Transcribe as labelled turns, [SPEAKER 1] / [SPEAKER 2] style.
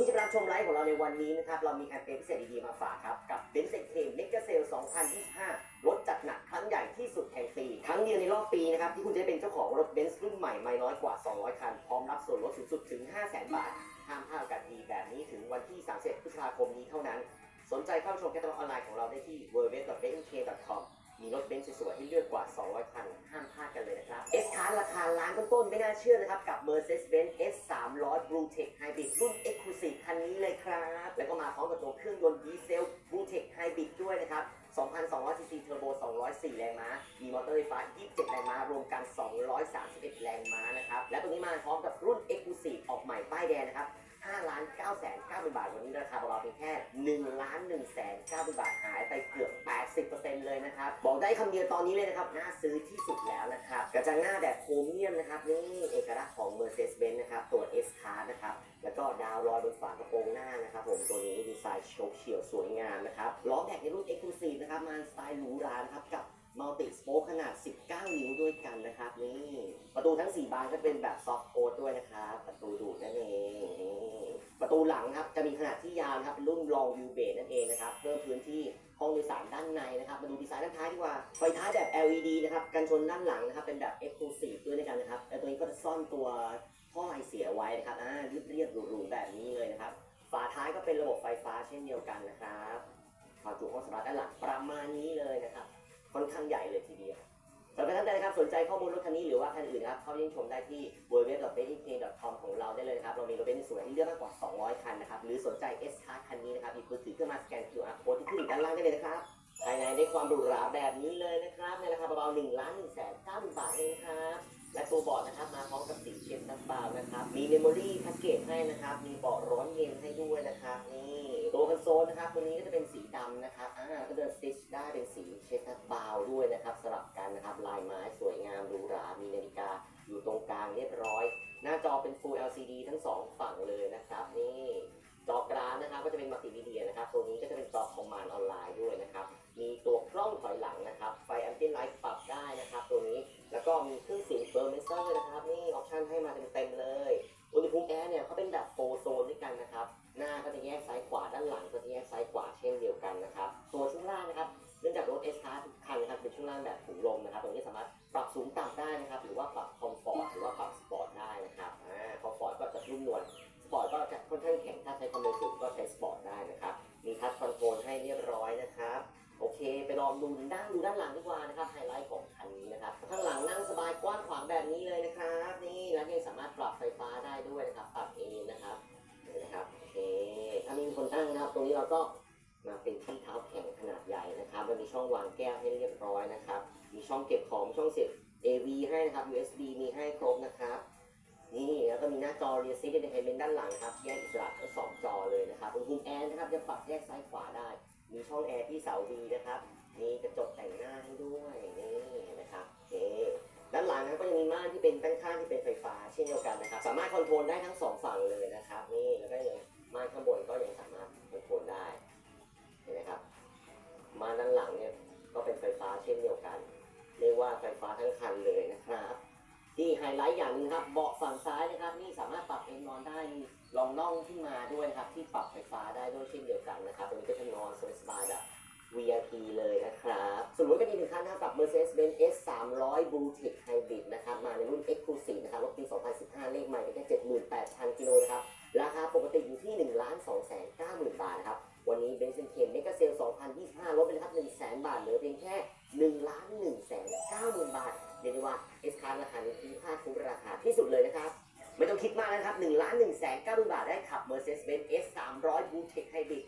[SPEAKER 1] ที่จะรับชมไลฟ์ของเราในวันนี้นะครับ เรามีแคมเปญพิเศษดีๆมาฝากครับ กับเบนซ์เซเคเมกะเซล2025 ลดจัดหนักครั้งใหญ่ที่สุดแห่งปี ครั้งเดียวในรอบปีนะครับ ที่คุณจะได้เป็นเจ้าของรถเบนซ์รุ่นใหม่ไม่น้อยกว่า 200 คัน พร้อมรับส่วนลดสูงสุดถึง 500,000 บาท ห้ามพลาดกาสดีแบบนี้ถึงวันที่ 31 พฤษภาคมนี้เท่านั้น สนใจเข้าชมแคตตาล็อกออนไลน์ของเราได้ที่ www.benzk.com มีรถเบนซ์สวยๆให้เลือกกว่า 200 คัน ห้ามพลาดกันเลยนะครับ S คาร์ราคาล้านต้นๆไม่น่าเชื่อนะครับ กับ Mercedes-Benz S 300 Blue Tech Hybrid รุ่น Exclusive คันนี้เลยครับ แล้วก็มาพร้อมกับตัวเครื่องยนต์ดีเซล Blue Tech Hybrid ด้วยนะครับ2,200 cc เทอร์โบ 204 แรงม้า มีมอเตอร์ไฟฟ้า 27 แรงม้า รวมกัน 231 แรงม้านะครับ และตัวนี้มาพร้อมกับรุ่น Exclusive ออกใหม่ป้ายแดงนะครับ 5ล้าน9แสน9หมื่นบาท วันนี้ราคาเบาๆเพียงแค่1ล้าน1แสน9หมื่นบาทหายไปเกือบ 80%เลยนะครับ บอกได้คำเดียวตอนนี้เลยนะครับ น่าซื้อที่สุดแล้วนะครับ กระจังหน้าแบบโครเมียมนะครับ นี่เอกลักษณ์ของ Mercedes-Benz นะครับ ตัว S Class นะครับ แล้วก็ดาวลอยบนฝากระโปรงหน้านะครับผม ตัวนี้ดีไซน์โฉบเฉี่ยวสวยงามนะครับล้อแม็กในรุ่น Exclusive นะครับมาสไตล์หรูหรานะครับกับมัลติสโป๊ขนาด 19 นิ้วด้วยกันนะครับนี่ ประตูทั้ง 4 บานก็เป็นแบบซอฟต์โค้ดด้วยนะครับประตูดูดนั่นเองนี่ประตูหลังครับจะมีขนาดที่ยาวนะครับเป็นรุ่น long view bay นั่นเองนะครับเพิ่มพื้นที่ห้องโดยสารด้านในนะครับมาดูดีไซน์ด้านท้ายดีกว่าไฟท้ายแบบ LED นะครับกันชนด้านหลังนะครับเป็นแบบ exclusive ด้วยด้วยกันนะครับแล้วตัวนี้ก็จะซ่อนตัวท่อไอเสียไว้นะครับอ่าเรียบเรียบๆหรูๆแบบนี้เลยนะครับฝาท้ายก็เป็นระบบไฟฟ้าเช่นเดียวกันนะครับความจุห้องสำหรับด้านหลังประมาณนี้เลยนะครับค่อนข้างใหญ่เลยทีเดียว สำหรับท่านใดนะครับสนใจข้อมูลรถคันนี้หรือว่าคันอื่นครับเข้าเยี่ยมชมได้ที่ www.benzk.com ของเราได้เลยครับเรามีรถเบนซ์สวยให้เลือกมากกว่า 200 คันนะครับหรือสนใจ S Class คันนี้นะครับหยิบมือถือขึ้นมาสแกน QR code ที่ขึ้นอยู่ด้านล่างได้เลยนะครับภายในได้ความหรูหราแบบนี้เลยนะครับในราคาเบาๆ1ล้าน1แสน9บาทเองครับและตัวเบาะนะครับมาพร้อมกับสีเช็ดน้ำบานะครับมีเมมโมรี่แพ็กเกจให้นะครับมีเบาะร้อนเย็นให้ด้วยนะครับนี่ นะครับตัวนี้ก็จะเป็นสีดำนะครับอ่าก็เดินสติชได้เป็นสีเชสต์บาวด้วยนะครับสลับกันนะครับลายไม้สวยงามหรูหรามีนาฬิกาอยู่ตรงกลางเรียบร้อย หน้าจอเป็น Full LCD ทั้งสองฝั่งเลยนะครับ นี่จอกลางนะครับก็จะเป็นมัลติมีเดียนะครับ ตัวนี้ก็จะเป็นจอคอมมานด์ออนไลน์ด้วยนะครับ นะครับตรงนี้สามารถปรับสูงต่ำได้นะครับ หรือว่าปรับคอมฟอร์ตหรือว่าปรับสปอร์ตได้นะครับอ่าคอมฟอร์ตก็จะนุ่มนวลสปอร์ตก็จะค่อนข้างแข็งถ้าใช้ความเร็วสูงก็ใช้สปอร์ตได้นะครับ มีทัชคอนโทรลให้เรียบร้อยนะครับโอเค ไปลองดูด้านดูด้านหลังดีกว่านะครับไฮไลท์ของคันนี้นะครับข้างหลังนั่งสบายกว้างขวางแบบนี้เลยนะครับนี่แล้วยังสามารถปรับไฟฟ้าได้ด้วยนะครับปรับเองนะครับนะครับโอเคถ้าม่มีคนนั่งนะครับ ตรงนี้เราก็มาเป็นที่เท้าแข็งขนาดใหญ่นะครับมันมีช่องวางแก้วให้เรียบร้อยนะครับ มีช่องเก็บของช่องเสียบ AV ให้นะครับ USB มีให้ครบนะครับ นี่แล้วก็มีหน้าจอ Rear Seat Entertainment ด้านหลังครับ แยกอิสระทั้งสองจอเลยนะครับอุณหภูมิแอร์นะครับจะปรับแยกซ้ายขวาได้ มีช่องแอร์ที่เสาดีนะครับ มีกระจกแต่งหน้าให้ด้วยนี่นะครับเด้านหลังนะครับก็ยังมีม่านที่เป็นด้านข้างที่เป็นไฟฟ้าเช่นเดียวกันนะครับ สามารถคอนโทรลได้ทั้งสองฝั่งเลยนะครับ นี่แล้วก็ยังม่านข้าง ที่ไฮไลท์อย่างหนึงครับ เบาะฝั่งซ้ายนะครับ นี่สามารถปรับเอนนอนได้มีรองน่องขึ้นมาด้วยครับ ที่ปรับไฟฟ้าได้ด้วยเช่นเดียวกันนะครับตรงนี้ก็จะนอนสบายแบบ VIP เลยนะครับส่วนรถก็มีหนึ่งคันนะครับกับ Mercedes-Benz S 300 Blue Tech Hybrid นะครับ มาในรุ่น Exclusive นะครับรถปี 2015 เลขใหม่เป็นแค่78,000 กิโลนะครับ ราคาปกติอยู่ที่ 1 2 9 0 0 0 0 บาทนะครับ วันนี้เบนซินเคนเมกะเซล 2025 ลดไปเลยครับ 1 0 0 0 0 0 บาท บาทได้ขับ Mercedes-Benz S 300 Blue Tech Hybrid